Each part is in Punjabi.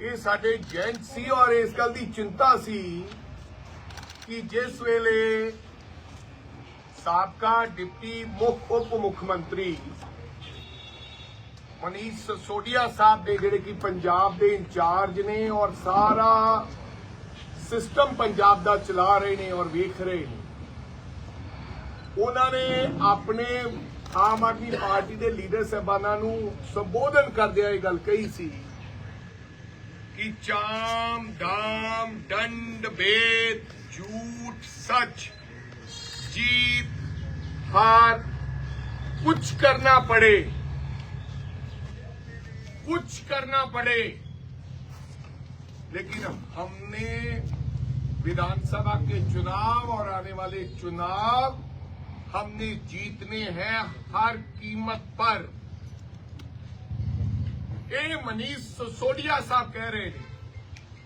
ਇਹ ਸਾਡੇ ਜੈਂਟ ਸੀ ਔਰ ਇਸ ਗੱਲ ਦੀ ਚਿੰਤਾ ਸੀ ਕਿ ਜਿਸ ਵੇਲੇ ਸਾਬਕਾ ਡਿਪਟੀ ਮੁੱਖ ਉਪ ਮੁੱਖ ਮੰਤਰੀ ਮਨੀਸ਼ ਸੋਡੀਆ ਸਾਹਿਬ ਦੇ ਜਿਹੜੇ ਕਿ ਪੰਜਾਬ ਦੇ ਇੰਚਾਰਜ ਨੇ ਔਰ ਸਾਰਾ ਸਿਸਟਮ ਪੰਜਾਬ ਦਾ ਚਲਾ ਰਹੇ ਨੇ ਔਰ ਵੇਖ ਰਹੇ ਨੇ, ਉਹਨਾਂ ਨੇ ਆਪਣੇ ਆਮ ਆਦਮੀ ਪਾਰਟੀ ਦੇ ਲੀਡਰ ਸਹਿਬਾਨਾਂ ਨੂੰ ਸੰਬੋਧਨ ਕਰਦਿਆਂ ਇਹ ਗੱਲ ਕਹੀ ਸੀ कि चाम, दाम, दंड, भेद, झूठ, सच, जीत, हार, कुछ करना पड़े। कुछ करना पड़े। लेकिन हमने विधानसभा के चुनाव और आने वाले चुनाव, हमने जीतने हैं हर कीमत पर। ਇਹ ਮਨੀਸ਼ ਸੋਡੀਆ ਸਾਹਿਬ ਕਹਿ ਰਹੇ ਨੇ,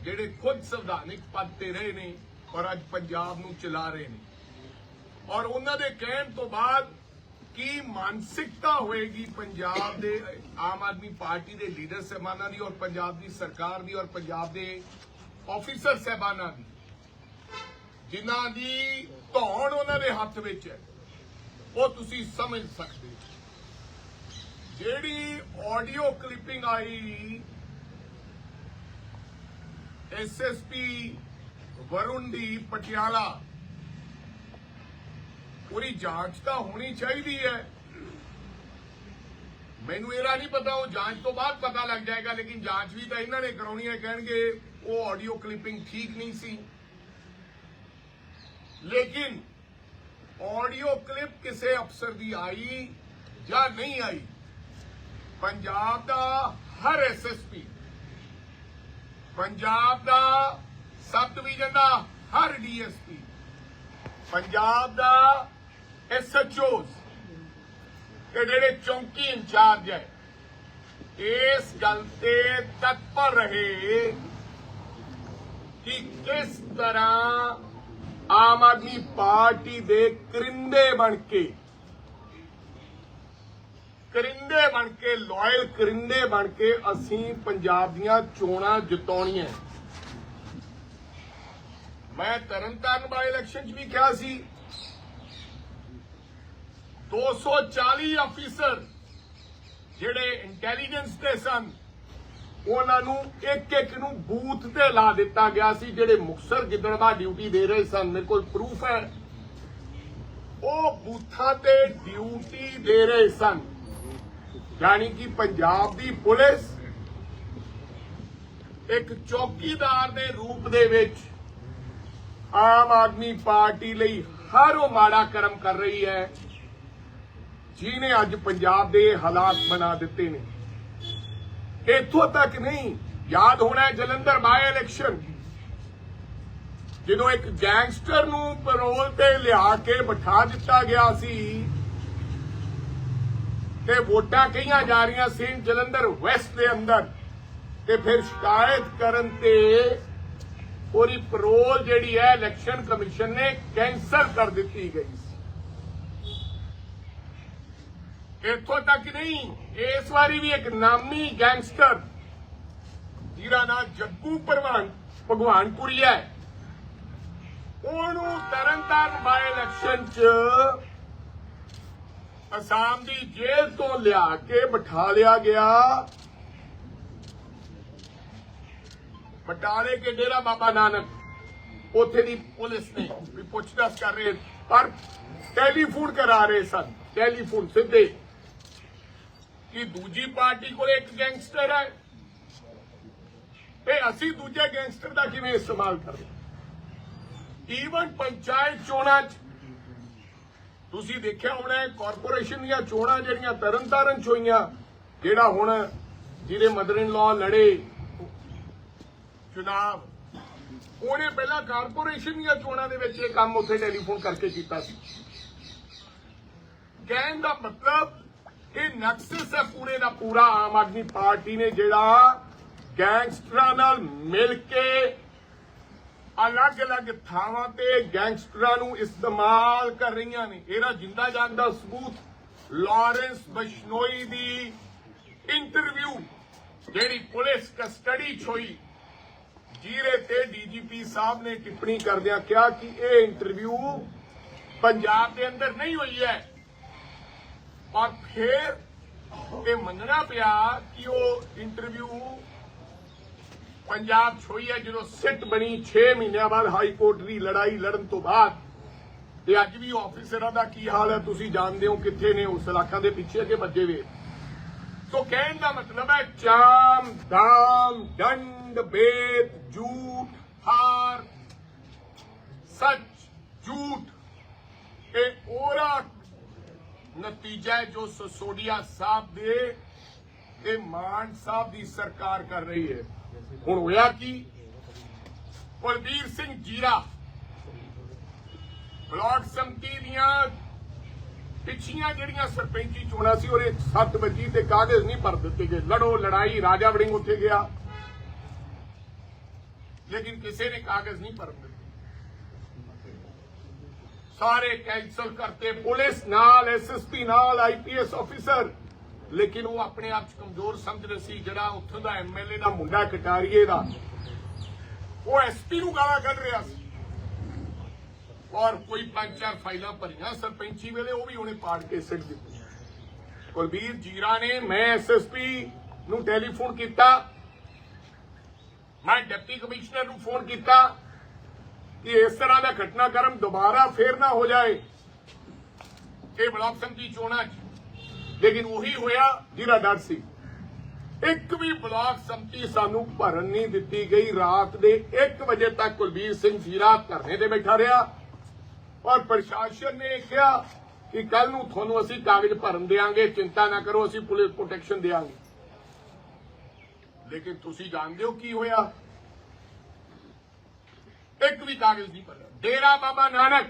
ਜਿਹੜੇ ਖੁਦ ਸੰਵਿਧਾਨਿਕ ਪਦ ਤੇ ਰਹੇ ਨੇ ਔਰ ਅੱਜ ਪੰਜਾਬ ਨੂੰ ਚਲਾ ਰਹੇ ਨੇ। ਔਰ ਉਹਨਾਂ ਦੇ ਕਹਿਣ ਤੋਂ ਬਾਅਦ ਕੀ ਮਾਨਸਿਕਤਾ ਹੋਏਗੀ ਪੰਜਾਬ ਦੇ, ਆਮ ਆਦਮੀ ਪਾਰਟੀ ਦੇ ਲੀਡਰ ਸਹਿਬਾਨਾਂ ਦੀ ਔਰ ਪੰਜਾਬ ਦੀ ਸਰਕਾਰ ਦੀ ਔਰ ਪੰਜਾਬ ਦੇ ਆਫੀਸਰ ਸਹਿਬਾਨਾਂ ਦੀ? ਜਿਨ੍ਹਾਂ ਦੀ ਧੌਣ ਉਹਨਾਂ ਦੇ ਹੱਥ ਵਿੱਚ ਹੈ, ਉਹ ਤੁਸੀਂ ਸਮਝ ਸਕਦੇ ਹੋ। ਜਿਹੜੀ ਆਡੀਓ ਕਲਿੱਪਿੰਗ ਆਈ ਐਸਐਸਪੀ ਵਰੁਣ ਦੀ ਪਟਿਆਲਾ। ਪੂਰੀ ਜਾਂਚ ਤਾਂ ਹੋਣੀ ਚਾਹੀਦੀ ਹੈ। ਮੈਨੂੰ ਇਹਦਾ ਨਹੀਂ ਪਤਾ, ਉਹ ਜਾਂਚ ਤੋਂ ਬਾਅਦ ਪਤਾ ਲੱਗ ਜਾਏਗਾ, ਲੇਕਿਨ ਜਾਂਚ ਵੀ ਤਾਂ ਇਹਨਾਂ ਨੇ ਕਰਾਉਣੀ ਹੈ, ਕਹਿਣਗੇ ਉਹ ਆਡੀਓ ਕਲਿੱਪਿੰਗ ਠੀਕ ਨਹੀਂ ਸੀ। ਲੇਕਿਨ ਆਡੀਓ ਕਲਿੱਪ ਕਿਸੇ ਅਫਸਰ ਦੀ ਆਈ ਜਾਂ ਨਹੀਂ ਆਈ ਪੰਜਾਬ ਦਾ ਹਰ ਐਸਐਸਪੀ ਪੰਜਾਬ ਦਾ ਸਬ ਡਿਵੀਜ਼ਨ ਦਾ ਹਰ ਡੀਐਸਪੀ ਪੰਜਾਬ ਦਾ ਐਸਐਚਓਸ ਤੇ ਜਿਹੜੇ ਚੌਂਕੀ ਇੰਚਾਰਜ ਹੈ, ਇਸ ਗੱਲ ਤੇ ਤਤਪਰ ਰਹੇ ਕਿ ਕਿਸ ਤਰ੍ਹਾਂ ਆਮ ਆਦਮੀ ਪਾਰਟੀ ਦੇ ਕਰਿੰਦੇ ਬਣ ਕੇ ਕਰਿੰਦੇ ਬਣ ਕੇ ਲਾਇਲ ਕਰਿੰਦੇ ਬਣ ਕੇ ਅਸੀਂ ਪੰਜਾਬ ਦੀਆਂ ਚੋਣਾਂ ਜਿਤਾਉਣੀਆਂ ਮੈਂ ਤਰਨਤਾਰਨ ਬਾਈ ਇਲੈਕਸ਼ਨ 'ਚ ਵੀ ਕਿਹਾ ਸੀ 240 ਅਫੀਸਰ ਜਿਹੜੇ ਇੰਟੈਲੀਜੈਂਸ ਦੇ ਸਨ, ਉਹਨਾਂ ਨੂੰ ਇੱਕ ਇੱਕ ਨੂੰ ਬੂਥ ਤੇ ਲਾ ਦਿੱਤਾ ਗਿਆ ਸੀ, ਜਿਹੜੇ ਮੁਕਸਰ ਗਿੱਦੜਵਾ ਡਿਊਟੀ ਦੇ ਰਹੇ ਸਨ। ਮੇਰੇ ਕੋਲ ਪ੍ਰੂਫ ਹੈ। ਉਹ ਬੂਥਾਂ ਤੇ ਡਿਊਟੀ ਦੇ ਰਹੇ ਸਨ। ਯਾਨੀ ਕਿ ਪੰਜਾਬ ਦੀ ਪੁਲਿਸ ਇੱਕ ਚੌਕੀਦਾਰ ਦੇ ਰੂਪ ਦੇ ਵਿੱਚ ਆਮ ਆਦਮੀ ਪਾਰਟੀ ਲਈ ਹਰ ਉਹ ਮਾੜਾ ਕਰਮ ਕਰ ਰਹੀ ਹੈ, ਜਿਹਨੇ ਅੱਜ ਪੰਜਾਬ ਦੇ ਹਾਲਾਤ ਬਣਾ ਦਿੱਤੇ ਨੇ। ਇੱਥੋਂ ਤੱਕ ਨਹੀਂ, ਯਾਦ ਹੋਣਾ ਹੈ ਜਲੰਧਰ ਬਾਏ ਇਲੈਕਸ਼ਨ ਜਦੋਂ ਇੱਕ ਗੈਂਗਸਟਰ ਨੂੰ ਪੈਰੋਲ ਤੇ ਲਿਆ ਕੇ ਬਿਠਾ ਦਿੱਤਾ ਗਿਆ ਸੀ ਤੇ ਵੋਟਾਂ ਕਈਆਂ ਜਾ ਰਹੀਆਂ ਸੀ ਜਲੰਧਰ ਵੈਸਟ ਦੇ ਅੰਦਰ। ਤੇ ਫਿਰ ਸ਼ਿਕਾਇਤ ਕਰਨ ਤੇ ਉਹਦੀ ਪੈਰੋਲ ਜਿਹੜੀ ਹੈ ਇਲੈਕਸ਼ਨ ਕਮਿਸ਼ਨ ਨੇ ਕੈਂਸਲ ਕਰ ਦਿੱਤੀ ਗਈ ਸੀ। ਇੱਥੋਂ ਤੱਕ ਨਹੀਂ, ਇਸ ਵਾਰੀ ਵੀ ਇੱਕ ਨਾਮੀ ਗੈਂਗਸਟਰ ਜਿਹਦਾ ਨਾਮ ਜੱਗੂ ਭਗਵਾਨ ਭਗਵਾਨਪੁਰੀ ਹੈ। ਉਹਨੂੰ ਤਰਨਤਾਰਨ ਬਾਏ ਇਲੈਕਸ਼ਨ 'ਚ ਅਸਾਮ ਦੀ ਜੇਲ੍ਹ ਤੋਂ ਲਿਆ ਕੇ ਬਿਠਾ ਲਿਆ ਗਿਆ। ਬਟਾਲੇ ਕੇ ਡੇਰਾ ਬਾਬਾ ਨਾਨਕ। ਉੱਥੇ ਦੀ ਪੁਲਿਸ ਨੇ ਵੀ ਪੁੱਛਤਾਛ ਕਰ ਰਹੇ, ਪਰ ਟੈਲੀਫੋਨ ਕਰਾ ਰਹੇ ਸਨ। ਟੈਲੀਫੋਨ ਸਿੱਧੇ ਕਿ ਦੂਜੀ ਪਾਰਟੀ ਕੋਲ ਇੱਕ ਗੈਂਗਸਟਰ ਹੈ। ਤੇ ਅਸੀਂ ਦੂਜੇ ਗੈਂਗਸਟਰ ਦਾ ਕਿਵੇਂ ਇਸਤੇਮਾਲ ਕਰਦੇ ਈਵਨ ਪੰਚਾਇਤ ਚੋਣਾਂ 'ਚ ਤੁਸੀਂ ਦੇਖਿਆ ਹੋਣਾ ਕਾਰਪੋਰੇਸ਼ਨ ਦੀਆਂ ਚੋਣਾਂ ਜਿਹੜੀਆਂ ਤਰਨਤਾਰਨ 'ਚ ਹੋਈਆਂ, ਜਿਹੜਾ ਹੁਣ ਜਿਹਦੇ ਮਦਰ ਇਨ ਲਾ ਲੜੇ ਚੁਣਾਵ, ਉਹਨੇ ਪਹਿਲਾਂ ਕਾਰਪੋਰੇਸ਼ਨ ਦੀਆਂ ਚੋਣਾਂ ਦੇ ਵਿੱਚ ਇਹ ਕੰਮ ਉੱਥੇ ਟੈਲੀਫੋਨ ਕਰਕੇ ਕੀਤਾ ਸੀ। ਕਹਿਣ ਦਾ ਮਤਲਬ, ਇਹ ਨਕਸਸ ਹੈ ਪੂਰੇ ਦਾ ਪੂਰਾ ਆਮ ਆਦਮੀ ਪਾਰਟੀ ਨੇ ਜਿਹੜਾ ਗੈਂਗਸਟਰਾਂ ਨਾਲ ਮਿਲ ਕੇ ਅਲੱਗ-ਅਲੱਗ ਥਾਵਾਂ ਤੇ ਗੈਂਗਸਟਰਾਂ ਨੂੰ ਇਸਤੇਮਾਲ ਕਰ ਰਹੀਆਂ ਨੇ। ਇਹਦਾ ਜਿੰਦਾ ਜਾਗਦਾ ਸਬੂਤ ਲਾਰੈਂਸ ਬਸ਼ਨੋਈ ਦੀ ਇੰਟਰਵਿਊ, ਜਿਹੜੀ ਪੁਲਿਸ ਕਸਟਡੀ 'ਚ ਹੋਈ। ਜੀਰੇ ਤੇ ਡੀਜੀਪੀ ਸਾਹਿਬ ਨੇ ਟਿੱਪਣੀ ਕਰਦਿਆਂ ਕਿਹਾ ਕਿ ਇਹ ਇੰਟਰਵਿਊ ਪੰਜਾਬ ਦੇ ਅੰਦਰ ਨਹੀਂ ਹੋਈ ਹੈ। ਔਰ ਫਿਰ ਇਹ ਮੰਨਣਾ ਪਿਆ ਕਿ ਉਹ ਇੰਟਰਵਿਊ ਪੰਜਾਬ 'ਚ ਹੋਈ ਹੈ, ਜਦੋਂ ਸਿੱਟ ਬਣੀ 6 ਮਹੀਨਿਆਂ ਬਾਅਦ ਹਾਈ ਕੋਰਟ ਦੀ ਲੜਾਈ ਲੜਨ ਤੋਂ ਬਾਅਦ। ਤੇ ਅੱਜ ਵੀ ਆਫੀਸਰਾਂ ਦਾ ਕੀ ਹਾਲ ਹੈ, ਤੁਸੀਂ ਜਾਣਦੇ ਹੋ ਕਿੱਥੇ ਨੇ ਉਸ ਇਲਾਕਿਆਂ ਦੇ ਪਿੱਛੇ ਅੱਗੇ ਭੱਜੇ ਵੇ। ਸੋ ਕਹਿਣ ਦਾ ਮਤਲਬ ਹੈ, ਚਾਮ ਦਾਮ ਡੰਡ ਬੇਦ ਝੂਠ, ਹਾਰ, ਸੱਚ, ਝੂਠ। ਇਹ ਉਹਰਾ ਨਤੀਜਾ ਹੈ ਜੋ ਸਸੋਡੀਆ ਸਾਹਿਬ ਦੇ, ਤੇ ਮਾਨ ਸਾਹਿਬ ਦੀ ਸਰਕਾਰ ਕਰ ਰਹੀ ਹੈ। ਹੁਣ ਹੋਇਆ ਕੀ? ਕੁਲਬੀਰ ਸਿੰਘ ਜੀਰਾ ਬਲਾਕ ਸੰਮਤੀ ਦੀਆਂ ਪਿਛੀਆਂ ਜਿਹੜੀਆਂ ਸਰਪੰਚੀ ਚੋਣਾਂ ਸੀ, ਉਹਦੇ 7 ਵਜੇ ਤੇ ਕਾਗਜ਼ ਨਹੀਂ ਭਰ ਦਿੱਤੇ ਗਏ। ਲੜੋ, ਲੜਾਈ, ਰਾਜਾ ਵੜਿੰਗ ਉੱਥੇ ਗਿਆ। ਲੇਕਿਨ ਕਿਸੇ ਨੇ ਕਾਗਜ਼ ਨਹੀਂ ਭਰਨ ਦਿੱਤੇ। ਸਾਰੇ ਕੈਂਸਲ ਕਰਤੇ। ਪੁਲਿਸ ਨਾਲ ਐਸਐਸਪੀ ਨਾਲ ਆਈਪੀਐਸ ਆਫੀਸਰ। ਲੇਕਿਨ ਉਹ ਆਪਣੇ ਆਪ ਚ ਕਮਜ਼ੋਰ ਸਮਝ ਸਮਝਦੇ ਸੀ, ਜਿਹੜਾ ਉੱਥੋਂ ਦਾ ਐਮਐਲਏ ਦਾ ਮੁੰਡਾ ਕਟਾਰੀਏ ਦਾ। ਉਹ ਐਸਪੀ ਨੂੰ ਗਾਲਾਂ ਕੱਢ ਰਿਹਾ ਸੀ। ਔਰ ਕੋਈ ਪੰਜ ਚਾਰ ਫਾਈਲਾਂ ਭਰੀਆਂ ਸਰਪੰਚੀ ਵੇਲੇ, ਉਹ ਵੀ ਉਹਨੇ ਪਾੜ ਕੇ ਸਿੱਟ ਦਿੱਤੀ ਕੁਲਬੀਰ ਜੀਰਾ ਨੇ, ਮੈਂ ਐਸਐਸਪੀ ਨੂੰ ਟੈਲੀਫੋਨ ਕੀਤਾ। ਮੈਂ ਡਿਪਟੀ ਕਮਿਸ਼ਨਰ ਨੂੰ ਫੋਨ ਕੀਤਾ ਕਿ ਇਸ ਤਰ੍ਹਾਂ ਦਾ ਘਟਨਾਕ੍ਰਮ ਦੁਬਾਰਾ ਫੇਰ ਨਾ ਹੋ ਜਾਏ। ਇਹ ਬਲਾਕ ਸੰਮਤੀ ਚੋਣਾਂ 'ਚ ਲੇਕਿਨ ਉਹੀ ਹੋਇਆ ਜਿਹੜਾ ਡਰ ਸੀ। ਇੱਕ ਵੀ ਬਲਾਕ ਸੰਮਤੀ ਸਾਨੂੰ ਭਰਨ ਨਹੀਂ ਦਿੱਤੀ ਗਈ। ਰਾਤ ਦੇ 1 ਵਜੇ ਤੱਕ ਕੁਲਬੀਰ ਸਿੰਘ ਜੀਰਾ ਧਰਨੇ ਤੇ ਬੈਠਾ ਰਿਹਾ ਔਰ ਪ੍ਰਸ਼ਾਸਨ ਨੇ ਕਿਹਾ ਕਿ ਕੱਲ ਨੂੰ ਤੁਹਾਨੂੰ ਅਸੀਂ ਕਾਗਜ਼ ਭਰਨ ਦੇਾਂਗੇ ਚਿੰਤਾ ਨਾ ਕਰੋ, ਅਸੀਂ ਪੁਲਿਸ ਪ੍ਰੋਟੈਕਸ਼ਨ ਦੇਾਂਗੇ ਲੇਕਿਨ ਤੁਸੀਂ ਜਾਣਦੇ ਹੋ ਕੀ ਹੋਇਆ? ਇੱਕ ਵੀ ਕਾਗਜ਼ ਨਹੀਂ ਭਰਿਆ। ਡੇਰਾ ਬਾਬਾ ਨਾਨਕ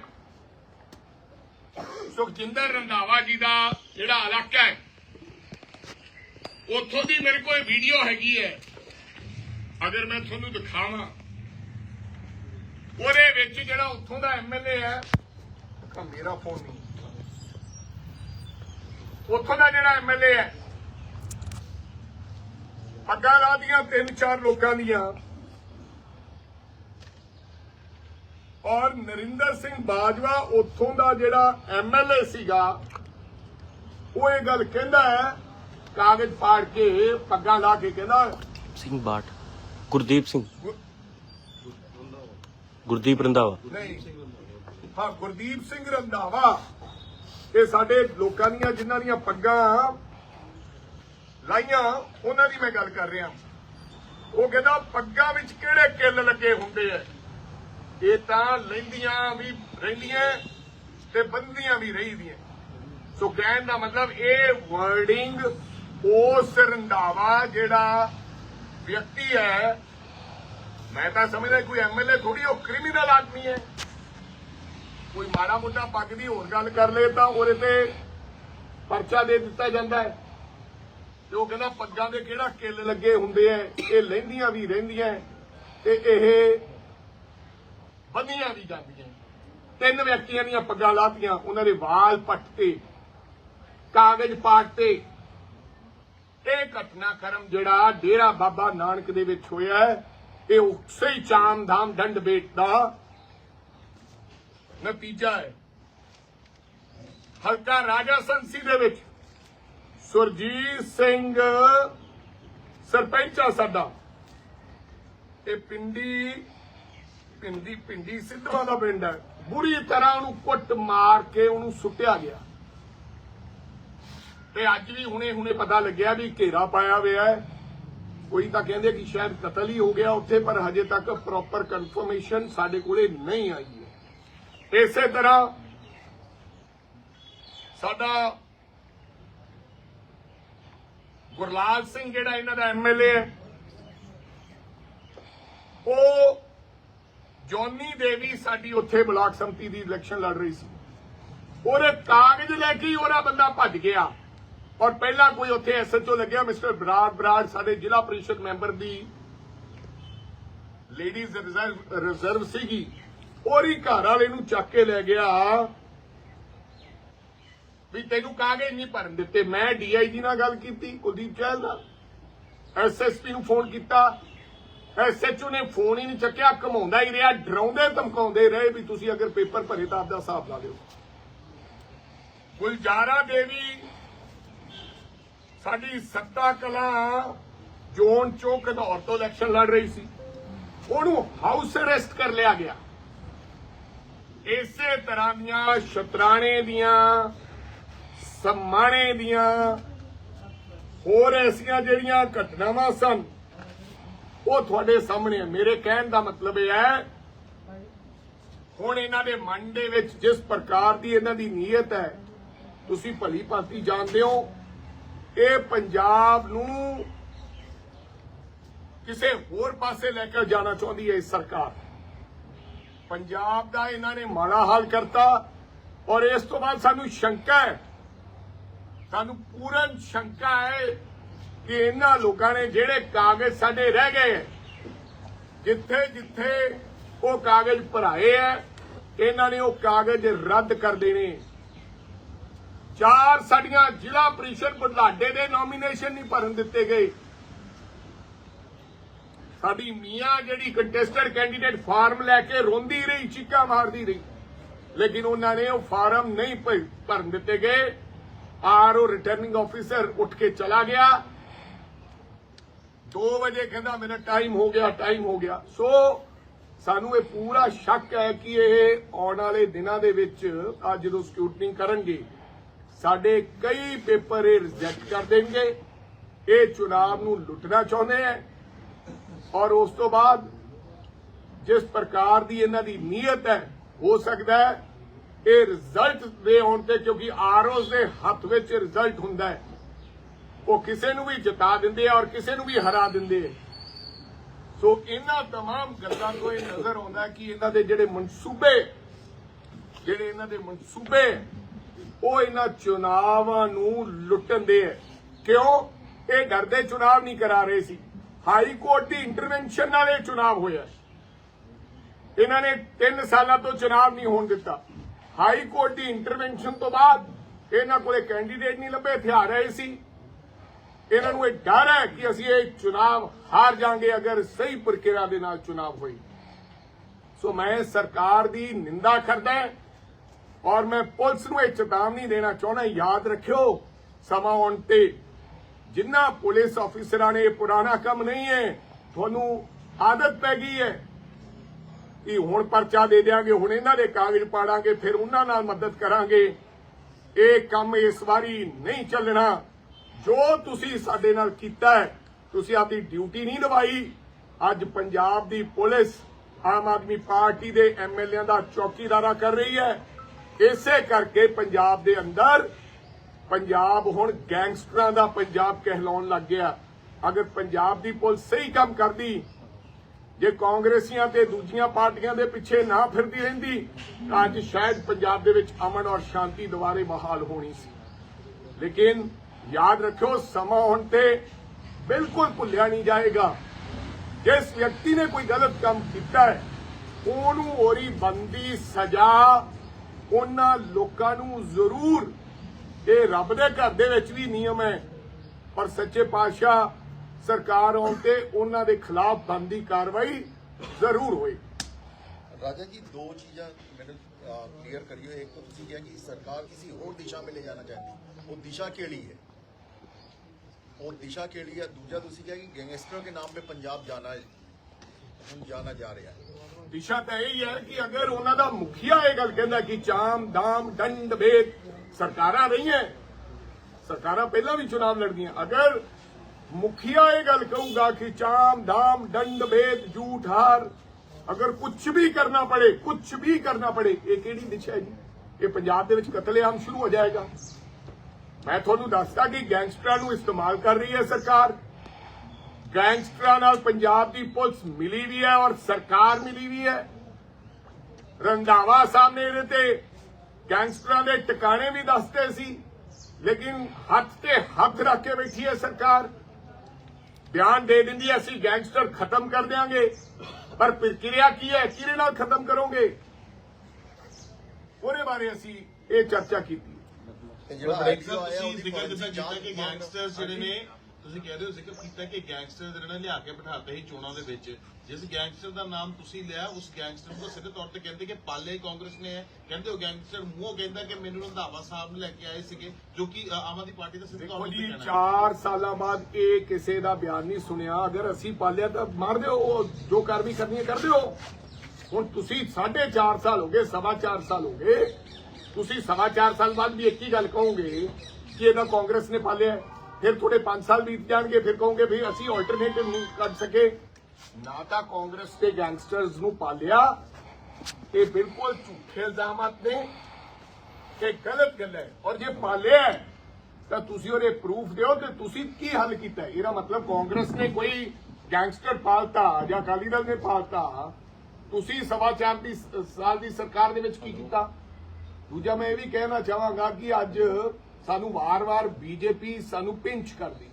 ਸੁਖਜਿੰਦਰ ਰੰਧਾਵਾ ਜੀ ਦਾ ਜਿਹੜਾ ਇਲਾਕਾ ਹੈ, ਉੱਥੋਂ ਦੀ ਮੇਰੇ ਕੋਲ ਵੀਡੀਓ ਹੈਗੀ ਹੈ। ਅਗਰ ਮੈਂ ਤੁਹਾਨੂੰ ਦਿਖਾਵਾਂ, ਉਹਦੇ ਵਿੱਚ ਜਿਹੜਾ ਉੱਥੋਂ ਦਾ ਐਮਐਲਏ ਹੈ ਕਾ ਮੇਰਾ ਫੋਨ ਨਹੀਂ ਉੱਥੋਂ ਦਾ ਜਿਹੜਾ ਐਮਐਲਏ ਹੈ, ਅੱਗਾ ਲਾ ਦੀਆਂ ਤਿੰਨ ਚਾਰ ਲੋਕਾਂ ਦੀਆਂ ਔਰ ਨਰਿੰਦਰ ਸਿੰਘ ਬਾਜਵਾ ਉੱਥੋਂ ਦਾ ਜਿਹੜਾ ਐਮਐਲਏ ਸੀਗਾ ਉਹ ਇਹ ਗੱਲ ਕਹਿੰਦਾ ਹੈ ਕਾਗਜ਼ ਪਾੜ ਕੇ ਪੱਗਾਂ ਲਾ ਕੇ ਕਹਿੰਦਾ ਸਿੰਘ ਬਾਟ ਗੁਰਦੀਪ ਸਿੰਘ। ਗੁਰਦੀਪ ਰੰਧਾਵਾ। ਨਹੀਂ। ਹਾਂ ਗੁਰਦੀਪ ਸਿੰਘ ਰੰਧਾਵਾ। ਇਹ ਸਾਡੇ ਲੋਕਾਂ ਦੀਆਂ ਜਿਨ੍ਹਾਂ ਦੀਆਂ ਪੱਗਾਂ ਲਾਈਆਂ ਉਹਨਾਂ ਦੀ ਮੈਂ ਗੱਲ ਕਰ ਰਿਹਾ। ਉਹ ਕਹਿੰਦਾ ਪੱਗਾਂ ਵਿੱਚ ਕਿਹੜੇ ਕਿੱਲ ਲੱਗੇ ਹੁੰਦੇ ਐ? ਇਹ ਤਾਂ ਲੈਂਦੀਆਂ ਵੀ ਰਹਿੰਦੀਆਂ ਤੇ ਬੰਦੀਆਂ ਵੀ ਰਹੀਦੀਆਂ। ਸੋ ਕਹਿਣ ਦਾ ਮਤਲਬ ਇਹ ਵਰਡਿੰਗ ਉਸ ਰੰਧਾਵਾ ਜਿਹੜਾ ਵਿਅਕਤੀ ਹੈ, ਮੈਂ ਤਾਂ ਸਮਝਦਾ ਕੋਈ ਐਮਐਲਏ ਥੋੜੀ ਉਹ ਕ੍ਰਿਮੀਨਲ ਆਦਮੀ ਹੈ। ਕੋਈ ਮਾੜਾ ਮੋਟਾ ਪੱਗ ਦੀ ਹੋਰ ਗੱਲ ਕਰ ਲੇ ਤਾਂ ਉਹਦੇ ਤੇ ਪਰਚਾ ਦੇ ਦਿੱਤਾ ਜਾਂਦਾ ਹੈ। ਤੇ ਉਹ ਕਹਿੰਦਾ ਪੱਗਾਂ ਦੇ ਕਿਹੜਾ ਕਿੱਲ ਲੱਗੇ ਹੁੰਦੇ ਐ ਇਹ ਲਹਿੰਦੀਆਂ ਵੀ ਰਹਿੰਦੀਆਂ ਤੇ ਇਹ ਬੰਦੀਆਂ ਵੀ ਜਾਂਦੀਆਂ ਤਿੰਨ ਵਿਅਕਤੀਆਂ ਦੀਆਂ ਪੱਗਾਂ ਲਾਤੀਆਂ, ਉਹਨਾਂ ਦੇ ਵਾਲ ਪੱਟ ਤੇ, ਕਾਗਜ਼ ਪਾਟ ਤੇ। ਇਹ ਘਟਨਾਕ੍ਰਮ ਜਿਹੜਾ ਡੇਰਾ ਬਾਬਾ ਨਾਨਕ ਦੇ ਵਿੱਚ ਹੋਇਆ ਇਹ ਉਸੇ ਹੀ ਚਾਮ ਧਾਮ ਦੰਡ ਬੇਟ ਦਾ ਨਤੀਜਾ ਹੈ। ਹਲਕਾ ਰਾਜਾ ਸੰਸੀ ਦੇ ਵਿੱਚ ਸੁਰਜੀਤ ਸਿੰਘ ਸਰਪੰਚ ਆ ਸਾਡਾ। ਇਹ ਪਿੰਡੀ ਪਿੰਡੀ ਪਿੰਡੀ ਸਿੱਧਵਾਂ ਦਾ ਪਿੰਡ ਹੈ। ਬੁਰੀ ਤਰ੍ਹਾਂ ਉਹਨੂੰ ਕੁੱਟ ਮਾਰ ਕੇ ਉਹਨੂੰ ਸੁੱਟਿਆ ਗਿਆ। ਤੇ ਅੱਜ ਵੀ ਹੁਣੇ ਹੁਣੇ ਪਤਾ ਲੱਗਿਆ ਵੀ ਘੇਰਾ ਪਾਇਆ ਹੋਇਆ ਹੈ। ਕੋਈ ਤਾਂ ਕਹਿੰਦੇ ਕਿ ਸ਼ਾਇਦ ਕਤਲ ਹੀ ਹੋ ਗਿਆ ਉੱਥੇ, ਪਰ ਹਜੇ ਤੱਕ ਪ੍ਰੋਪਰ ਕਨਫਰਮੇਸ਼ਨ ਸਾਡੇ ਕੋਲੇ ਨਹੀਂ ਆਈ ਹੈ। ਇਸੇ ਤਰ੍ਹਾਂ ਸਾਡਾ ਗੁਰਲਾਲ ਸਿੰਘ ਜਿਹੜਾ ਇਹਨਾਂ ਦਾ ਐਮਐਲਏ ਹੈ, ਉਹ ਜੋਨੀ ਦੇਵੀ ਸਾਡੀ ਉੱਥੇ ਬਲਾਕ ਸੰਮਤੀ ਦੀ ਇਲੈਕਸ਼ਨ ਲੜ ਰਹੀ ਸੀ। ਉਹਦੇ ਕਾਗਜ਼ ਲੈ ਕੇ ਹੀ ਉਹਦਾ ਬੰਦਾ ਭੱਜ ਗਿਆ। ਔਰ ਪਹਿਲਾਂ ਕੋਈ ਉੱਥੇ ਐਸਐਚਓ ਲੱਗਿਆ, ਮਿਸਟਰ ਬਰਾੜ ਬਰਾੜ, ਸਾਡੇ ਜ਼ਿਲ੍ਹਾ ਪ੍ਰੀਸ਼ਦ ਮੈਂਬਰ ਦੀ ਲੇਡੀਜ਼ ਰਿਜ਼ਰਵ ਰਿਜ਼ਰਵ ਸੀਗੀ। ਉਹਦੀ ਘਰ ਵਾਲੇ ਨੂੰ ਚੱਕ ਕੇ ਲੈ ਗਿਆ ਵੀ ਤੈਨੂੰ ਕਾਗਜ਼ ਨਹੀਂ ਭਰਨ ਦਿੱਤੇ। ਮੈਂ ਡੀਆਈਜੀ ਨਾਲ ਗੱਲ ਕੀਤੀ, ਕੁਲਦੀਪ ਚਹਿਲ ਨਾਲ। ਐਸਐਸਪੀ ਨੂੰ ਫੋਨ ਕੀਤਾ। ਐਸਐਚਓ ਨੇ ਫੋਨ ਹੀ ਨਹੀਂ ਚੱਕਿਆ, ਘਮਾਉਂਦਾ ਹੀ ਰਿਹਾ, ਡਰਾਉਂਦੇ, ਧਮਕਾਉਂਦੇ ਰਹੇ ਵੀ ਤੁਸੀਂ ਅਗਰ ਪੇਪਰ ਭਰੇ ਤਾਂ ਆਪਦਾ ਹਿਸਾਬ ਲਾ ਦਿਓ ਗੁਲਜ਼ਾਰਾ ਦੇਵੀ, ਸਾਡੀ ਸੱਤਾ ਕਲਾ ਜ਼ੋਨ ਚੋਂ ਘਨੌਰ ਤੋਂ ਇਲੈਕਸ਼ਨ ਲੜ ਰਹੀ ਸੀ। ਉਹਨੂੰ ਹਾਊਸ ਅਰੈਸਟ ਕਰ ਲਿਆ ਗਿਆ। ਇਸੇ ਤਰ੍ਹਾਂ ਦੀਆਂ ਸ਼ਤਰਾਣੇ ਦੀਆਂ, ਸਮਾਣੇ ਦੀਆਂ ਹੋਰ ਐਸੀਆਂ ਜਿਹੜੀਆਂ ਘਟਨਾਵਾਂ ਸਨ ਉਹ ਤੁਹਾਡੇ ਸਾਹਮਣੇ ਹੈ ਮੇਰੇ ਕਹਿਣ ਦਾ ਮਤਲਬ ਇਹ ਹੈ, ਹੁਣ ਇਹਨਾਂ ਦੇ ਮਨ ਦੇ ਵਿੱਚ ਜਿਸ ਪ੍ਰਕਾਰ ਦੀ ਇਹਨਾਂ ਦੀ ਨੀਅਤ ਹੈ, ਤੁਸੀਂ ਭਲੀ ਭਾਂਤੀ ਜਾਣਦੇ ਹੋ, ਇਹ ਪੰਜਾਬ ਨੂੰ ਕਿਸੇ ਹੋਰ ਪਾਸੇ ਲੈ ਕੇ ਜਾਣਾ ਚਾਹੁੰਦੀ ਹੈ ਇਸ ਸਰਕਾਰ। ਪੰਜਾਬ ਦਾ ਇਹਨਾਂ ਨੇ ਮਾੜਾ ਹਾਲ ਕਰਤਾ ਔਰ ਇਸ ਤੋਂ ਬਾਅਦ ਸਾਨੂੰ ਸ਼ੰਕਾ ਹੈ। ਸਾਨੂੰ ਪੂਰਨ ਸ਼ੰਕਾ ਹੈ ਕਿ ਇਹਨਾਂ ਲੋਕਾਂ ਨੇ ਜਿਹੜੇ ਕਾਗਜ਼ ਸਾਡੇ ਰਹਿ ਗਏ ਜਿੱਥੇ ਜਿੱਥੇ ਉਹ ਕਾਗਜ਼ ਭਰਾਏ ਹੈ, ਇਹਨਾਂ ਨੇ ਉਹ ਕਾਗਜ਼ ਰੱਦ ਕਰ ਦੇਣੇ। ਚਾਰ ਸਾਡੀਆਂ ਜ਼ਿਲ੍ਹਾ ਪ੍ਰੀਸ਼ਦ ਬੁਢਲਾਡੇ ਦੇ ਨੋਮੀਨੇਸ਼ਨ ਨਹੀਂ ਭਰਨ ਦਿੱਤੇ ਗਏ। ਸਾਡੀ ਮੀਆਂ ਜਿਹੜੀ ਕੰਟੈਸਟਡ ਕੈਂਡੀਡੇਟ ਫਾਰਮ ਲੈ ਕੇ ਰੋਂਦੀ ਰਹੀ, ਚੀਕਾਂ ਮਾਰਦੀ ਰਹੀ, ਲੇਕਿਨ ਉਹਨਾਂ ਨੇ ਉਹ ਫਾਰਮ ਨਹੀਂ ਭਰਨ ਦਿੱਤੇ ਗਏ। ਆਰਓ ਰਿਟਰਨਿੰਗ ਆਫੀਸਰ ਉੱਠ ਕੇ ਚਲਾ ਗਿਆ। 2 ਵਜੇ ਕਹਿੰਦਾ ਮੇਰਾ ਟਾਈਮ ਹੋ ਗਿਆ ਟਾਈਮ ਹੋ ਗਿਆ। ਸੋ ਸਾਨੂੰ ਇਹ ਪੂਰਾ ਸ਼ੱਕ ਹੈ ਕਿ ਇਹ ਆਉਣ ਵਾਲੇ ਦਿਨਾਂ ਦੇ ਵਿੱਚ ਅੱਜ ਜਦੋਂ ਸਕੂਟਨਿੰਗ ਕਰਨਗੇ, ਸਾਡੇ ਕਈ ਪੇਪਰ ਇਹ ਰਿਜੈਕਟ ਕਰ ਦੇਣਗੇ। ਇਹ ਚੁਣਾਵ ਨੂੰ ਲੁੱਟਣਾ ਚਾਹੁੰਦੇ ਹੈ। ਔਰ ਉਸ ਤੋਂ ਬਾਅਦ ਜਿਸ ਪ੍ਰਕਾਰ ਦੀ ਇਹਨਾਂ ਦੀ ਨੀਅਤ ਹੈ, ਹੋ ਸਕਦਾ ਹੈ ਇਹ ਰਿਜ਼ਲਟ ਦੇ ਆਉਣ ਤੇ ਕਿਉਂਕਿ ਆਰਓਸ ਦੇ ਹੱਥ ਵਿੱਚ ਰਿਜ਼ਲਟ ਹੁੰਦਾ ਹੈ। ਉਹ ਕਿਸੇ ਨੂੰ ਵੀ ਜਿਤਾ ਦਿੰਦੇ ਆ ਔਰ ਕਿਸੇ ਨੂੰ ਵੀ ਹਰਾ ਦਿੰਦੇ ਆ ਸੋ ਇਹਨਾਂ तमाम ਗੱਲਾਂ ਤੋਂ ਇਹ ਨਜ਼ਰ ਆਉਂਦਾ ਹੈ ਕਿ ਇਹਨਾਂ ਦੇ ਜਿਹੜੇ ਮਨਸੂਬੇ ਜਿਹੜੇ ਇਹਨਾਂ ਦੇ ਮਨਸੂਬੇ ਉਹ ਇਹਨਾਂ ਚੁਣਾਵਾਂ ਨੂੰ ਲੁੱਟਣ ਦੇ ਹੈ ਕਿਉਂ ਇਹ ਡਰਦੇ ਚੁਣਾਵ ਨਹੀਂ ਕਰਾ ਰਹੇ ਸੀ ਹਾਈ ਕੋਰਟ ਦੀ ਇੰਟਰਵੈਂਸ਼ਨ ਨਾਲ ਇਹ ਚੁਣਾਵ ਹੋਇਆ ਇਹਨਾਂ ਨੇ 3 ਸਾਲਾਂ ਤੋਂ ਚੁਣਾਵ ਨਹੀਂ ਹੋਣ ਦਿੱਤਾ ਹਾਈ ਕੋਰਟ ਦੀ ਇੰਟਰਵੈਂਸ਼ਨ ਤੋਂ ਬਾਅਦ ਇਹਨਾਂ ਕੋਲੇ ਕੈਂਡੀਡੇਟ ਨਹੀਂ ਲੱਭੇ ਹਥਿਆਰ ਰਹੇ ਸੀ ਇਹਨਾਂ ਨੂੰ ਇਹ ਡਰ ਹੈ ਕਿ ਅਸੀਂ ਇਹ ਚੁਣਾਵ ਹਾਰ ਜਾਾਂਗੇ ਅਗਰ ਸਹੀ ਪ੍ਰਕਿਰਿਆ ਦੇ ਨਾਲ ਚੁਣਾਵ ਹੋਈ। ਸੋ ਮੈਂ ਸਰਕਾਰ ਦੀ ਨਿੰਦਾ ਕਰਦਾ ਔਰ ਮੈਂ ਪੁਲਿਸ ਨੂੰ ਇਹ ਚੇਤਾਵਨੀ ਦੇਣਾ ਚਾਹੁੰਦਾ ਯਾਦ ਰੱਖਿਓ, ਸਮਾਂ ਆਉਣ ਤੇ ਜਿੰਨਾ ਪੁਲਿਸ ਅਫੀਸਰਾਂ ਨੇ ਇਹ ਪੁਰਾਣਾ ਕੰਮ ਨਹੀਂ ਹੈ, ਤੁਹਾਨੂੰ ਆਦਤ ਪੈ ਗਈ ਹੈ ਕਿ ਹੁਣ ਪਰਚਾ ਦੇ ਦਿਆਂਗੇ, ਹੁਣ ਇਹਨਾਂ ਦੇ ਕਾਗਜ਼ ਪਾੜਾਂਗੇ, ਫਿਰ ਉਹਨਾਂ ਨਾਲ ਮਦਦ ਕਰਾਂਗੇ। ਇਹ ਕੰਮ ਇਸ ਵਾਰੀ ਨਹੀਂ ਚੱਲਣਾ। ਜੋ ਤੁਸੀਂ ਸਾਡੇ ਨਾਲ ਕੀਤਾ ਹੈ, ਤੁਸੀਂ ਆਪਣੀ ਡਿਊਟੀ ਨਹੀਂ ਨਿਭਾਈ। ਅੱਜ ਪੰਜਾਬ ਦੀ ਪੁਲਿਸ ਆਮ ਆਦਮੀ ਪਾਰਟੀ ਦੇ ਐਮਐਲਏਆਂ ਦਾ ਚੌਕੀਦਾਰਾ ਕਰ ਰਹੀ ਹੈ। ਇਸੇ ਕਰਕੇ ਪੰਜਾਬ ਦੇ ਅੰਦਰ ਪੰਜਾਬ ਹੁਣ ਗੈਂਗਸਟਰਾਂ ਦਾ ਪੰਜਾਬ ਕਹਿਲਾਉਣ ਲੱਗ ਗਿਆ। ਅਗਰ ਪੰਜਾਬ ਦੀ ਪੁਲਿਸ ਸਹੀ ਕੰਮ ਕਰਦੀ, ਜੇ ਕਾਂਗਰਸੀਆਂ ਤੇ ਦੂਜੀਆਂ ਪਾਰਟੀਆਂ ਦੇ ਪਿੱਛੇ ਨਾ ਫਿਰਦੀ ਰਹਿੰਦੀ, ਤਾਂ ਅੱਜ ਸ਼ਾਇਦ ਪੰਜਾਬ ਦੇ ਵਿੱਚ ਅਮਨ ਔਰ ਸ਼ਾਂਤੀ ਦੁਬਾਰੇ ਬਹਾਲ ਹੋਣੀ ਸੀ। ਲੇਕਿਨ ਯਾਦ ਰੱਖਿਓ, ਸਮਾਂ ਹੁਣ ਤੇ ਬਿਲਕੁਲ ਭੁੱਲਿਆ ਨਹੀਂ ਜਾਏਗਾ। ਜਿਸ ਵਿਅਕਤੀ ਨੇ ਕੋਈ ਗਲਤ ਕੰਮ ਕੀਤਾ ਹੈ, ਉਹਨੂੰ ਹੋਰੀ ਬੰਦੀ ਸਜ਼ਾ ਉਹਨਾਂ ਲੋਕਾਂ ਨੂੰ ਜ਼ਰੂਰ ਇਹ ਰੱਬ ਦੇ ਘਰ ਦੇ ਵਿੱਚ ਵੀ ਨਿਯਮ ਹੈ। ਪਰ ਸੱਚੇ ਪਾਤਸ਼ਾਹ ਸਰਕਾਰ ਆਉਣ ਤੇ ਉਹਨਾਂ ਦੇ ਖਿਲਾਫ ਬੰਦੀ ਕਾਰਵਾਈ ਜ਼ਰੂਰ ਹੋਈ ਰਾਜਾ ਜੀ, ਦੋ ਚੀਜ਼ਾਂ ਮੈਨੂੰ ਕਲੀਅਰ ਕਰਿਓ। ਇੱਕ ਤੁਸੀਂ ਕਿਹਾ ਕਿ ਸਰਕਾਰ ਕਿਸੇ ਹੋਰ ਦਿਸ਼ਾ ਮੇ ਜਾਣਾ ਚਾਹਤੀ ਉਹ ਦਿਸ਼ਾ ਕਿਹੜੀ ਹੈ? ਉਹ ਦਿਸ਼ਾ ਕਿਹੜੀ ਹੈ ਦੂਜਾ ਤੁਸੀਂ ਕਿਹਾ ਕਿ ਗੈਂਗਸਟਰ के नाम पे ਪੰਜਾਬ ਜਾਣਾ ਹੈ ਹੁਣ ਜਾਣਾ ਜਾ ਰਿਹਾ ਹੈ ਦਿਸ਼ਾ ਤਾਂ ਇਹ ਹੈ ਕਿ ਅਗਰ ਉਹਨਾਂ ਦਾ ਮੁਖੀਆ ਇਹ ਗੱਲ ਕਹਿੰਦਾ ਕਿ ਚਾਮ ਦਾਮ ਦੰਡ ਭੇਦ ਸਰਕਾਰਾਂ ਰਹੀਆਂ ਸਰਕਾਰਾਂ ਪਹਿਲਾਂ ਵੀ ਚੁਣਾਵ ਲੜਦੀਆਂ ਅਗਰ ਮੁਖੀਆ ਇਹ ਗੱਲ ਕਹੂਗਾ ਕਿ ਚਾਮ ਦਾਮ ਦੰਡ ਭੇਦ ਝੂਠ ਹਾਰ ਅਗਰ ਕੁਝ ਵੀ ਕਰਨਾ ਪੜੇ ਕੁਝ ਵੀ ਕਰਨਾ ਪੜੇ ਇਹ ਕਿਹੜੀ ਦਿਸ਼ਾ ਹੈ ਜੀ ਇਹ ਪੰਜਾਬ ਦੇ ਵਿੱਚ ਕਤਲੇਆਮ ਸ਼ੁਰੂ ਹੋ ਜਾਏਗਾ ਮੈਂ ਤੁਹਾਨੂੰ ਦੱਸਦਾ ਕਿ ਗੈਂਗਸਟਰਾਂ ਨੂੰ ਇਸਤੇਮਾਲ ਕਰ ਰਹੀ ਹੈ ਸਰਕਾਰ। ਗੈਂਗਸਟਰਾਂ ਨਾਲ ਪੰਜਾਬ ਦੀ ਪੁਲਿਸ ਮਿਲੀ ਵੀ ਹੈ ਔਰ ਸਰਕਾਰ ਮਿਲੀ ਵੀ ਹੈ। ਰੰਧਾਵਾ ਸਾਹਿਬ ਨੇ ਇਹਦੇ ਤੇ ਗੈਂਗਸਟਰਾਂ ਦੇ ਟਿਕਾਣੇ ਵੀ ਦੱਸਦੇ ਸੀ, ਲੇਕਿਨ ਹੱਥ ਤੇ ਹੱਥ ਰੱਖ ਕੇ ਬੈਠੀ ਹੈ ਸਰਕਾਰ। ਬਿਆਨ ਦੇ ਦਿੰਦੀ ਹੈ, ਅਸੀਂ ਗੈਂਗਸਟਰ ਖਤਮ ਕਰ ਦਿਆਂਗੇ, ਪਰ ਪ੍ਰਕਿਰਿਆ ਕੀ ਹੈ? ਕਿਹਦੇ ਨਾਲ ਖਤਮ ਕਰੋਗੇ? ਉਹਦੇ ਬਾਰੇ ਅਸੀਂ ਇਹ ਚਰਚਾ ਕੀਤੀ। ਤੇ ਜਿਹੜਾ ਜਿਹੜਾ ਇੱਕ ਆਈਪੀਓ ਆਇਆ ਤੁਸੀਂ ਉਹਦੀ ਜ਼ਿਕਰ ਕੀਤਾ forensic ਕੀਤਾ ਕਿ ਜਾਂਚ ਗੈਂਗਸਟਰਸ ਜਿਹੜੇ ਨੇ ਤੁਸੀਂ ਕਹਿੰਦੇ ਹੋ ਜ਼ਿਕਰ ਕੀਤਾ ਕਿ ਗੈਂਗਸਟਰ ਜਿਹੜੇ ਨੇ ਲਿਆ ਕੇ ਬਿਠਾਤੇ ਸੀ ਚੋਣਾਂ ਦੇ ਵਿੱਚ। ਜਿਸ ਗੈਂਗਸਟਰ ਦਾ ਨਾਮ ਤੁਸੀਂ ਲਿਆ ਉਸ ਗੈਂਗਸਟਰ ਨੂੰ ਤਾਂ ਸਿੱਧੇ ਤੌਰ ਤੇ ਕਹਿੰਦੇ ਕਿ ਪਾਲੇ ਕਾਂਗਰਸ ਨੇ ਹੈ ਕਹਿੰਦੇ ਉਹ ਗੈਂਗਸਟਰ ਮੂੰਹੋਂ ਕਹਿੰਦਾ ਕਿ ਮੈਨੂੰ ਰੰਧਾਵਾ ਸਾਹਿਬ ਨੂੰ ਲੈ ਕੇ ਆਏ ਸੀਗੇ ਜੋ ਕਿ ਆਮ ਆਦਮੀ ਪਾਰਟੀ ਦਾ ਸਿੱਧੇ ਤੌਰ ਤੇ ਜੀ ਕਹਿਣਾ ਹੈ। 4 ਸਾਲਾਂ ਬਾਅਦ ਇਹ ਕਿਸੇ ਦਾ ਬਿਆਨ ਨਹੀਂ ਸੁਣਿਆ। ਅਗਰ ਅਸੀਂ ਪਾਲਿਆ ਤਾਂ ਮਾਰ ਦਿਓ ਉਹ ਜੋ ਕਾਰਵਾਈ ਕਰਨੀ ਹੈ ਕਰ ਦਿਓ ਹੁਣ ਤੁਸੀਂ 4.5 ਸਾਲ ਹੋ ਗਏ ਸਵਾ 4 ਸਾਲ ਹੋ ਗਏ। ਤੁਸੀਂ ਸਵਾ 4 ਸਾਲ ਬਾਅਦ ਵੀ ਇੱਕ ਹੀ ਗੱਲ ਕਹੋਗੇ ਕਿ ਇਹਦਾ ਕਾਂਗਰਸ ਨੇ ਪਾਲਿਆ ਫਿਰ ਥੋੜੇ 5 ਸਾਲ ਬੀਤ ਜਾਣਗੇ, ਫਿਰ ਕਹੋਗੇ ਵੀ ਅਸੀਂ ਆਲਟਰਨੇਟਿਵ ਨਹੀਂ ਕੱਢ ਸਕੇ। ਨਾ ਤਾਂ ਕਾਂਗਰਸ ਤੇ ਗੈਂਗਸਟਰਸ ਨੂੰ ਪਾਲਿਆ ਇਹ ਬਿਲਕੁਲ ਝੂਠੇ ਇਲਜ਼ਾਮਾਤ ਨੇ ਇਹ ਗਲਤ ਗੱਲ ਹੈ। ਔਰ ਜੇ ਪਾਲਿਆ ਤਾਂ ਤੁਸੀਂ ਉਹਦੇ ਪ੍ਰੂਫ ਦਿਓ ਤੇ ਤੁਸੀਂ ਕੀ ਹੱਲ ਕੀਤਾ ਇਹਦਾ ਮਤਲਬ ਕਾਂਗਰਸ ਨੇ ਕੋਈ ਗੈਂਗਸਟਰ ਪਾਲਤਾ ਜਾਂ ਅਕਾਲੀ ਦਲ ਨੇ ਪਾਲਤਾ। ਤੁਸੀਂ ਸਵਾ ਚਾਰ ਦੀ ਸਾਲ ਦੀ ਸਰਕਾਰ ਦੇ ਵਿੱਚ ਕੀ ਕੀਤਾ? ਦੂਜਾ ਮੈਂ ਇਹ ਵੀ ਕਹਿਣਾ ਚਾਹਾਂਗਾ ਕਿ ਅੱਜ ਸਾਨੂੰ ਵਾਰ-ਵਾਰ ਬੀਜੇਪੀ ਸਾਨੂੰ ਪਿੰਚ ਕਰਦੀ।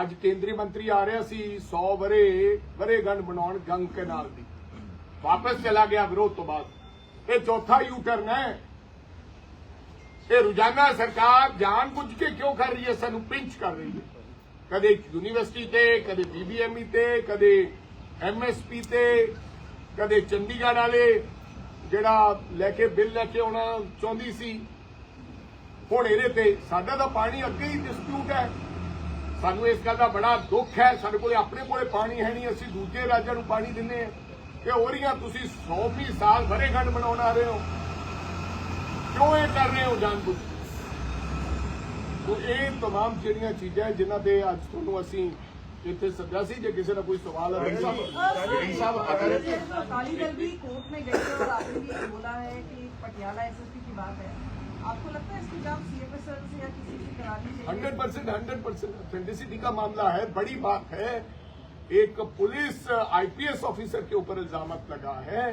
ਅੱਜ ਕੇਂਦਰੀ ਮੰਤਰੀ ਆ ਰਿਹਾ ਸੀ 100 ਵਰੇ ਵਰੇ ਬਣਾਉਣ ਗੰਗ ਕਨਾਲ ਦੀ। ਵਾਪਸ ਚਲਾ ਗਿਆ ਵਿਰੋਧ ਤੋਂ ਬਾਅਦ। ਇਹ ਚੌਥਾ ਯੂ ਟਰਨ ਹੈ। ਇਹ ਰੋਜ਼ਾਨਾ ਸਰਕਾਰ ਜਾਣ ਬੁੱਝ ਕੇ ਕਿਉਂ ਕਰ ਰਹੀ ਹੈ? ਸਾਨੂੰ ਪਿੰਚ ਕਰ ਰਹੀ ਹੈ। ਕਦੇ ਯੂਨੀਵਰਸਿਟੀ ਤੇ, ਕਦੇ ਬੀਬੀਐਮਈ ਤੇ, ਕਦੇ ਐਮਐਸਪੀ ਤੇ, ਕਦੇ ਚੰਡੀਗੜ੍ਹ ਵਾਲੇ। ਜਿਹੜਾ ਲੈ ਕੇ ਬਿੱਲ ਲੈ ਕੇ ਆਉਣਾ ਚਾਹੁੰਦੀ ਸੀ ਹੁਣ ਇਹਦੇ ਤੇ ਸਾਡਾ ਤਾਂ ਪਾਣੀ ਅੱਗੇ ਹੀ ਡਿਸਪਿਊਟ ਹੈ ਸਾਨੂੰ ਇਸ ਗੱਲ ਦਾ ਬੜਾ ਦੁੱਖ ਹੈ ਸਾਡੇ ਕੋਲੇ ਆਪਣੇ ਕੋਲੇ ਪਾਣੀ ਹੈ ਨਹੀਂ ਅਸੀਂ ਦੂਜੇ ਰਾਜਾਂ ਨੂੰ ਪਾਣੀ ਦਿੰਦੇ ਹਾਂ ਤੇ ਹੋ ਰਹੀਆਂ ਤੁਸੀਂ 100 ਵੀ ਸਾਲ ਵਰੇਗੰਢ ਬਣਾਉਣ ਆ ਰਹੇ ਹੋ ਕਿਉਂ ਇਹ ਕਰ ਰਹੇ ਹੋ ਜਾਣਬੁੱਝ ਕੇ? ਤੋ ਇਹ तमाम ਜਿਹੜੀਆਂ ਚੀਜ਼ਾਂ ਹੈ ਜਿਨ੍ਹਾਂ ਤੇ ਅੱਜ ਤੁਹਾਨੂੰ ਅਸੀਂ ਇੱਥੇ ਸੱਦਿਆ ਸੀ ਜੇ ਕਿਸੇ ਦਾ ਕੋਈ ਸਵਾਲ ਹੈ ਰਵੀ ਸਾਹਿਬ ਰਵੀ ਸਾਹਿਬ ਅਗਰ अकाली दल भी कोर्ट में गई है और आपने भी ये बोला है कि पटियाला एसएसपी की बात है आपको लगता है इसकी जांच सीएफएसएल से या किसी से करानी चाहिए hundred percent hundred percent authenticity का मामला है बड़ी बात है एक पुलिस आईपीएस ऑफिसर के ऊपर इल्जाम लगा है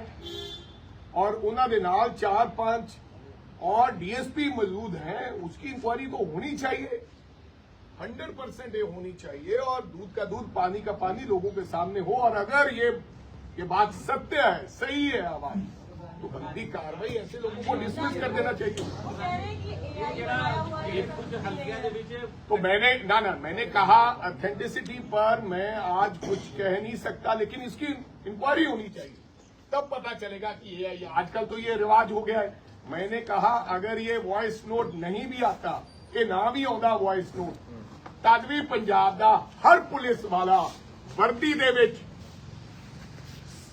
और उन्होंने नाल चार पांच और डीएसपी मौजूद हैं उसकी इंक्वायरी तो होनी चाहिए हंड्रेड परसेंट ये होनी चाहिए और दूध का दूध पानी का पानी लोगों के सामने हो और अगर ये ये बात सत्य है सही है हमारी तो बंदी कार्रवाई ऐसे लोगों को डिसमिस कर देना चाहिए। तो मैंने ना ना मैंने कहा ऑथेंटिसिटी पर मैं आज कुछ कह नहीं सकता लेकिन इसकी इंक्वायरी होनी चाहिए। तब पता चलेगा कि ये, ये आजकल तो ये रिवाज हो गया है। मैंने कहा अगर ये वॉइस नोट नहीं भी आता ये ना भी होगा वॉइस नोट ਤਦ ਵੀ ਪੰਜਾਬ ਦਾ ਹਰ ਪੁਲਿਸ ਵਾਲਾ ਵਰਦੀ ਦੇ ਵਿੱਚ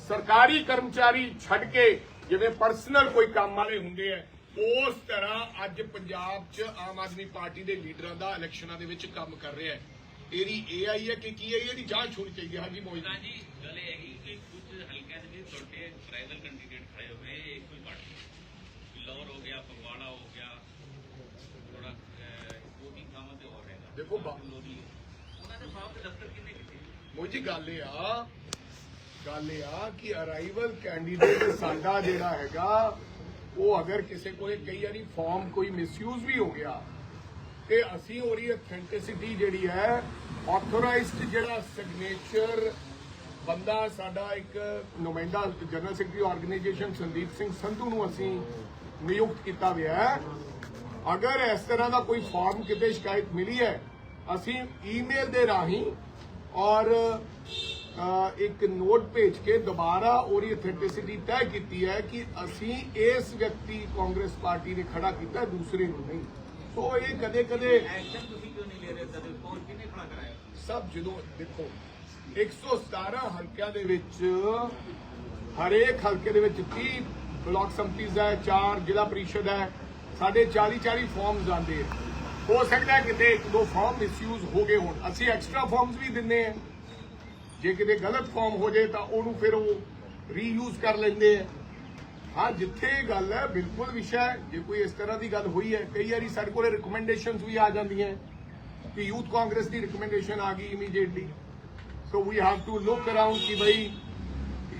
ਸਰਕਾਰੀ ਕਰਮਚਾਰੀ ਛੱਡ ਕੇ ਜਿਵੇਂ ਪਰਸਨਲ ਕੋਈ ਕੰਮ ਵਾਲੇ ਹੁੰਦੇ ਆ, ਉਸ ਤਰ੍ਹਾਂ ਅੱਜ ਪੰਜਾਬ 'ਚ ਆਮ ਆਦਮੀ ਪਾਰਟੀ ਦੇ ਲੀਡਰਾਂ ਦਾ ਇਲੈਕਸ਼ਨਾਂ ਦੇ ਵਿੱਚ ਕੰਮ ਕਰ ਰਿਹਾ ਹੈ। ਇਹਦੀ ਆਈ ਹੈ ਕਿ ਕੀ ਹੈ? ਇਹਦੀ ਜਾਂਚ ਹੋਣੀ ਚਾਹੀਦੀ ਹੈ। ਹਾਂਜੀ ਮੋਹਿਤ। ਜੀ, ਗੱਲ ਇਹ ਹੈਗੀ ਕਿ ਕੁਝ ਹਲਕਿਆਂ ਦੇ ਤੁਹਾਡੇ ਟ੍ਰਾਈਬਲ ਕੈਂਡੀਡੇਟ ਖੜੇ ਹੋਏ ਇਹ ਇੱਕੋ ਪਾਰਟੀ ਲਾਹੌਰ ਹੋ ਗਿਆ, ਫਗਵਾੜਾ ਹੋ ਗਿਆ ਥੋੜਾ ਦੋ ਤਿੰਨ ਥਾਵਾਂ ਤੇ ਹੋਰ ਹੈਗਾ ਦੇਖੋ ਉਹਨਾਂ ਦੇ ਦੇ ਦਫ਼ਤਰ ਕਿੰਨੇ ਕਿੱਥੇ ਮੋਹਿਤ ਜੀ ਗੱਲ ਇਹ ਆ ਗੱਲ ਇਹ ਆ ਕਿ ਅਰਾਈਵਲ ਕੈਂਡੀਡੇਟ ਸਾਡਾ ਜਿਹੜਾ ਹੈਗਾ ਉਹ ਅਗਰ ਕਿਸੇ ਕੋਲੇ ਕਈ ਵਾਰੀ ਫਾਰਮ ਕੋਈ ਮਿਸਯੂਜ਼ ਵੀ ਹੋ ਗਿਆ ਤੇ ਅਸੀਂ ਉਹਦੀ ਅਥੈਂਟਿਸਿਟੀ ਜਿਹੜੀ ਹੈ ਆਥੋਰਾਈਜ਼ਡ ਜਿਹੜਾ ਸਿਗਨੇਚਰ ਬੰਦਾ ਸਾਡਾ ਇੱਕ ਨੁਮਾਇੰਦਾ general secretary organisation Sandeep Singh Sandhu ਨੂੰ ਅਸੀਂ ਨਿਯੁਕਤ ਕੀਤਾ ਹੋਇਆ ਹੈ। ਅਗਰ ਇਸ ਤਰ੍ਹਾਂ ਦਾ ਕੋਈ ਫਾਰਮ ਕਿਤੇ ਸ਼ਿਕਾਇਤ ਮਿਲੀ ਹੈ ਅਸੀਂ ਈਮੇਲ ਦੇ ਰਾਹੀਂ ਔਰ ਇੱਕ ਨੋਟ ਭੇਜ ਕੇ ਦੁਬਾਰਾ ਉਹਦੀ ਅਥੈਂਟਿਸਿਟੀ ਤੈਅ ਕੀਤੀ ਹੈ ਕਿ ਅਸੀਂ ਇਸ ਵਿਅਕਤੀ ਕਾਂਗਰਸ ਪਾਰਟੀ ਨੇ ਖੜਾ ਕੀਤਾ ਦੂਸਰੇ ਨੂੰ ਨਹੀਂ। ਸੋ ਇਹ ਕਦੇ ਕਦੇ ਐਕਸ਼ਨ ਤੁਸੀਂ ਕਿਉਂ ਨਹੀਂ ਲੈ ਰਹੇ? ਤਦ ਕੋਲ ਕਿੰਨੇ ਖੜਾ ਕਰਾਇਆ? ਸਭ ਜਦੋਂ ਦੇਖੋ 117 ਹਲਕਿਆਂ ਦੇ ਵਿੱਚ ਹਰੇਕ ਹਲਕੇ ਦੇ ਵਿੱਚ 30 ਬਲਾਕ ਸੰਮਤੀਜ਼ ਹੈ 4 ਜ਼ਿਲ੍ਹਾ ਪ੍ਰੀਸ਼ਦ ਹੈ ਸਾਡੇ 40 40 ਫਾਰਮਸ ਆਉਂਦੇ ਆ। ਹੋ ਸਕਦਾ ਕਿਤੇ ਇੱਕ ਦੋ ਫਾਰਮ ਮਿਸਯੂਜ਼ ਹੋ ਗਏ ਹੋਣ। ਅਸੀਂ ਐਕਸਟਰਾ ਫਾਰਮਸ ਵੀ ਦਿੰਨੇ ਆ। ਜੇ ਕਿਤੇ ਗਲਤ ਫਾਰਮ ਹੋ ਜੇ ਤਾਂ ਉਹਨੂੰ ਫਿਰ ਉਹ ਰੀਯੂਜ਼ ਕਰ ਲੈਂਦੇ ਆ। ਹਾਂ, ਜਿੱਥੇ ਇਹ ਗੱਲ ਹੈ, ਬਿਲਕੁਲ ਵਿਸ਼ਾ ਜੇ ਕੋਈ ਇਸ ਤਰ੍ਹਾਂ ਦੀ ਗੱਲ ਹੋਈ ਹੈ, ਕਈ ਵਾਰੀ ਸਾਡੇ ਕੋਲੇ ਰეკਮੈਂਡੇਸ਼ਨਸ ਵੀ ਆ ਜਾਂਦੀਆਂ ਕਿ ਯੂਥ ਕਾਂਗਰਸ ਦੀ ਰეკਮੈਂਡੇਸ਼ਨ ਆ ਗਈ immediately so we have to look around ਕਿ ਭਈ